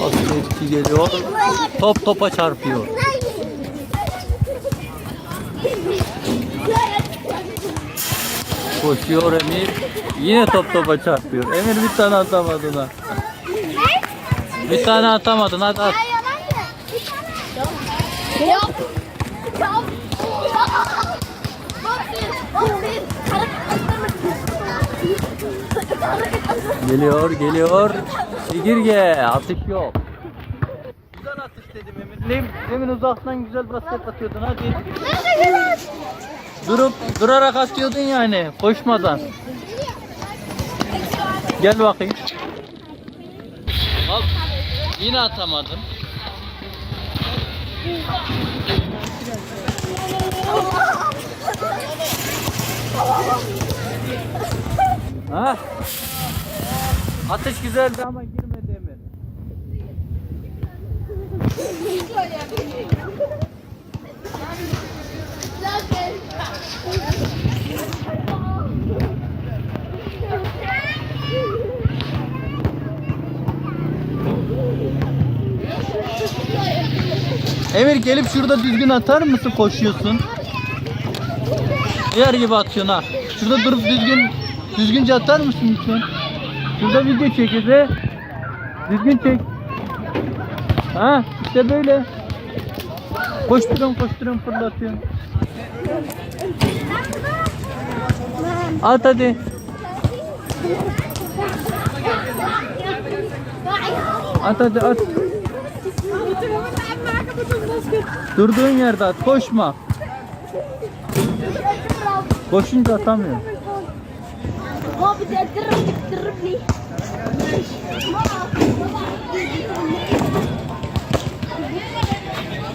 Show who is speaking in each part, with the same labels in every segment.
Speaker 1: Nasıl etki geliyor? Top topa çarpıyor. Koşuyor Emir. Yine top topa çarpıyor. Emir bir tane atamadın ha. Bir tane atamadın hadi at.
Speaker 2: Yok. Yok.
Speaker 1: Geliyor geliyor. Çekirge atış yok. Güzel atış dedim Emir. Demin, demin uzaktan güzel basket atıyordun hadi. Durup durarak atıyordun yani koşmadan. Gel bakayım. Al. Yine atamadın. Ha? Atış güzeldi ama girmedi Emir. Emir gelip şurada düzgün atar mısın koşuyorsun? Yer gibi atıyorsun ha. Şurada durup düzgün düzgünce atar mısın lütfen? Şurada video çekildi. Düzgün çek. Ha işte böyle. Koşturuyorum koşturuyorum fırlatıyorum. At hadi. At hadi at. Durduğun yerde at. Koşma. Koşunca atamıyorum.
Speaker 2: Baba bir de dırıp dırıp li.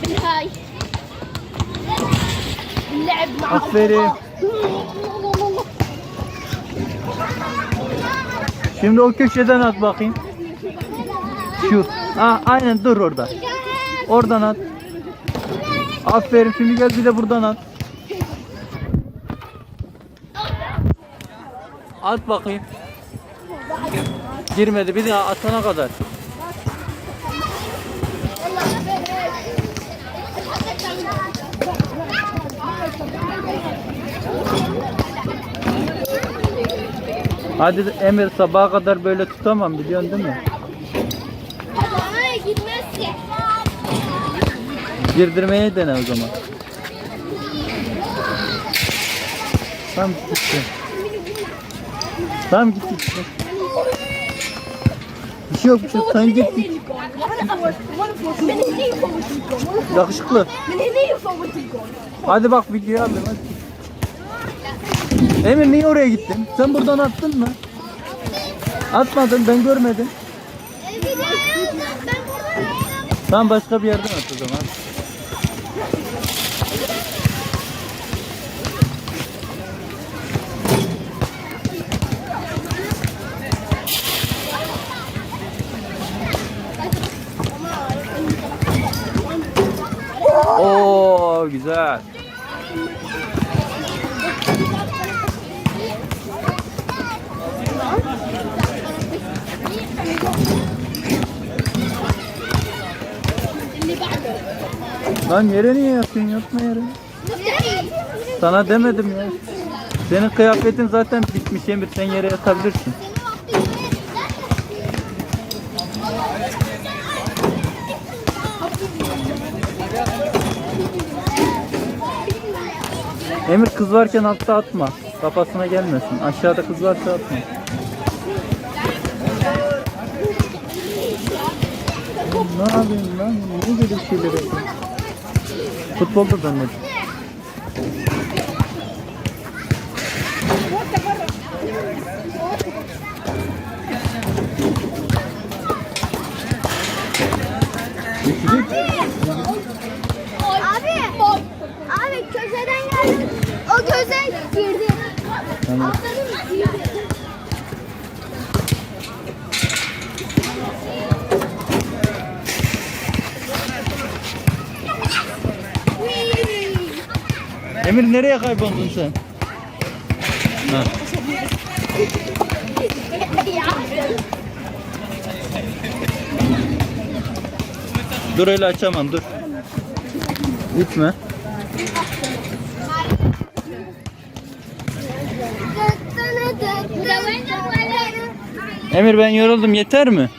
Speaker 2: بالهاي اللعب مع
Speaker 1: Aferin. Şimdi o köşeden at bakayım. Şu. Ha, aynen dur orada. Oradan at. Aferin. Şimdi gel bir de buradan at. At bakayım. Girmedi. Bir daha atana kadar. Hadi Emir sabaha kadar böyle tutamam biliyorsun değil mi?
Speaker 2: Hayır gitmez ki.
Speaker 1: Dene o zaman. Tamam gitti. Tamam gittik. Bir şey yok bir şey yok.
Speaker 2: Tamam gittik.
Speaker 1: Yakışıklı. Hadi bak videoyu alalım hadi. Emir niye oraya gittin? Sen buradan attın mı? Atmadın ben görmedim. Tamam başka bir yerden at o zaman. Wow güzel. Lan yere niye yatıyorsun? Yatma yere. Sana demedim ya. Senin kıyafetin zaten bitmiş Emir. Sen yere yatabilirsin. Emir kız varken altta atma. Kafasına gelmesin. Aşağıda kız varsa atma. Ne yapayım lan? Niye böyle şeyler yapıyorsun? Futbolda zannediyorum. Düşecek.
Speaker 2: Abi. Abi köşeden geldi. O göze girdi.
Speaker 1: Emir nereye kayboldun sen? Ha. Dur öyle açamam dur. Gitme. Emir ben yoruldum yeter mi?